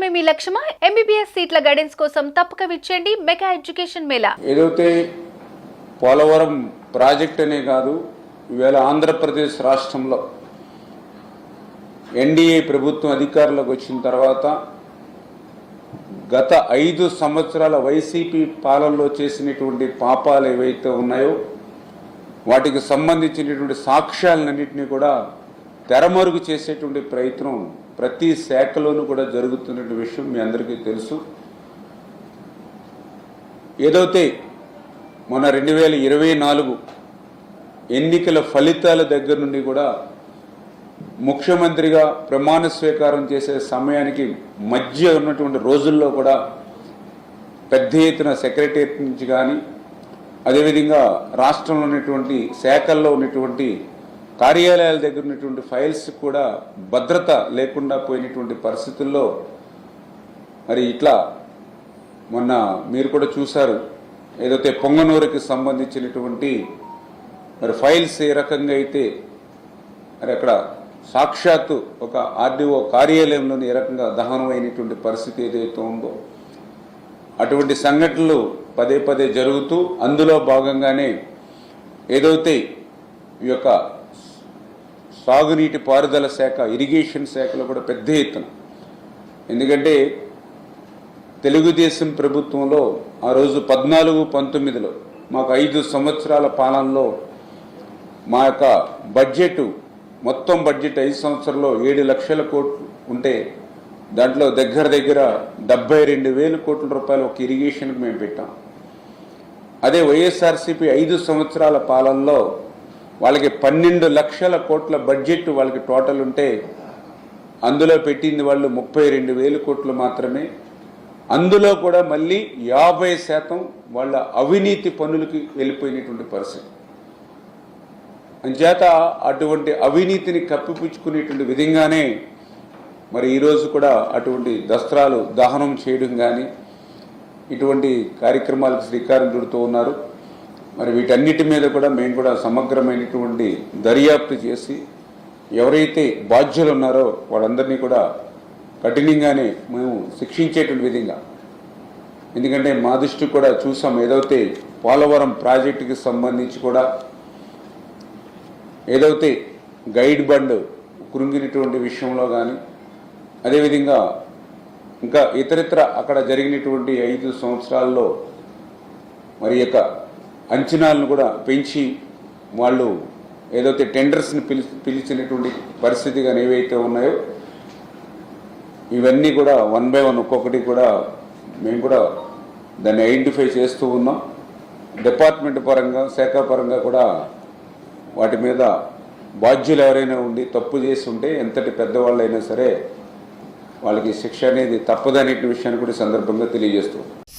మాత్రమే మీ లక్ష్యమా? ఎంబీబీఎస్ సీట్ల గైడెన్స్ కోసం తప్పక విచ్చేయండి మెగా ఎడ్యుకేషన్ మేళా. ఏదైతే పోలవరం ప్రాజెక్ట్ అనే కాదు ఈవేళ ఆంధ్రప్రదేశ్ రాష్ట్రంలో ఎన్డీఏ ప్రభుత్వం అధికారంలోకి వచ్చిన తర్వాత గత ఐదు సంవత్సరాల వైసీపీ పాలనలో చేసినటువంటి పాపాలు ఏవైతే ఉన్నాయో వాటికి సంబంధించినటువంటి సాక్ష్యాలన్నింటినీ కూడా తెరమరుగు చేసేటువంటి ప్రయత్నం ప్రతి శాఖలోనూ కూడా జరుగుతున్న విషయం మీ అందరికీ తెలుసు. ఏదైతే మన రెండు వేల ఇరవై నాలుగు ఎన్నికల ఫలితాల దగ్గర నుండి కూడా ముఖ్యమంత్రిగా ప్రమాణ స్వీకారం చేసే సమయానికి మధ్య ఉన్నటువంటి రోజుల్లో కూడా పెద్ద ఎత్తున సెక్రటరియట్ నుంచి కానీ అదేవిధంగా రాష్ట్రంలో ఉన్నటువంటి శాఖల్లో ఉన్నటువంటి కార్యాలయాల దగ్గర ఉన్నటువంటి ఫైల్స్ కూడా భద్రత లేకుండా పోయినటువంటి పరిస్థితుల్లో మరి ఇట్లా మొన్న మీరు కూడా చూశారు. ఏదైతే పొంగనూరుకి సంబంధించినటువంటి మరి ఫైల్స్ ఏ రకంగా అయితే మరి అక్కడ సాక్షాత్తు ఒక ఆర్డీఓ కార్యాలయంలోని ఏ రకంగా దహనమైనటువంటి పరిస్థితి ఏదైతే ఉందో అటువంటి సంఘటనలు పదే పదే జరుగుతూ అందులో భాగంగానే ఏదైతే ఈ యొక్క సాగునీటి పారుదల శాఖ ఇరిగేషన్ శాఖలో కూడా పెద్ద ఎత్తున. ఎందుకంటే తెలుగుదేశం ప్రభుత్వంలో ఆ రోజు పద్నాలుగు పంతొమ్మిదిలో మాకు ఐదు సంవత్సరాల పాలనలో మా యొక్క బడ్జెట్ మొత్తం బడ్జెట్ ఐదు సంవత్సరంలో ఏడు లక్షల కోట్లు ఉంటే దాంట్లో దగ్గర దగ్గర డెబ్బై రెండు వేల కోట్ల రూపాయలు ఒక ఇరిగేషన్కి మేము పెట్టాం. అదే వైఎస్ఆర్సీపీ ఐదు సంవత్సరాల పాలనలో వాళ్ళకి పన్నెండు లక్షల కోట్ల బడ్జెట్ వాళ్ళకి టోటల్ ఉంటే అందులో పెట్టింది వాళ్ళు ముప్పై రెండు వేల కోట్లు మాత్రమే. అందులో కూడా మళ్ళీ యాభై శాతం వాళ్ళ అవినీతి పనులకి వెళ్ళిపోయినటువంటి పరిస్థితి. అంచేత అటువంటి అవినీతిని కప్పిపుచ్చుకునేటువంటి విధంగానే మరి ఈరోజు కూడా అటువంటి దస్త్రాలు దహనం చేయడం కానీ ఇటువంటి కార్యక్రమాలకు శ్రీకారం చుడుతూ ఉన్నారు. మరి వీటన్నిటి మీద కూడా మేము కూడా సమగ్రమైనటువంటి దర్యాప్తు చేసి ఎవరైతే బాధ్యులు ఉన్నారో వాళ్ళందరినీ కూడా కఠినంగానే మేము శిక్షించేటువంటి విధంగా. ఎందుకంటే మా దృష్టి కూడా చూసాం ఏదైతే పోలవరం ప్రాజెక్టుకి సంబంధించి కూడా ఏదైతే గైడ్ బండ్ కృంగినటువంటి విషయంలో కానీ అదేవిధంగా ఇంకా ఇతరితర అక్కడ జరిగినటువంటి ఐదు సంవత్సరాల్లో మరి యొక్క అంచనాలను కూడా పెంచి వాళ్ళు ఏదైతే టెండర్స్ని పిలి పిలిచినటువంటి పరిస్థితి కానీ ఏవైతే ఉన్నాయో ఇవన్నీ కూడా వన్ బై వన్ ఒక్కొక్కటి కూడా మేము కూడా దాన్ని ఐడెంటిఫై చేస్తూ ఉన్నాం. డిపార్ట్మెంట్ పరంగా శాఖ పరంగా కూడా వాటి మీద బాధ్యులు ఎవరైనా ఉండి తప్పు చేసి ఉంటే ఎంతటి పెద్దవాళ్ళు అయినా సరే వాళ్ళకి శిక్ష అనేది తప్పదనే విషయాన్ని కూడా సందర్భంగా తెలియజేస్తుంది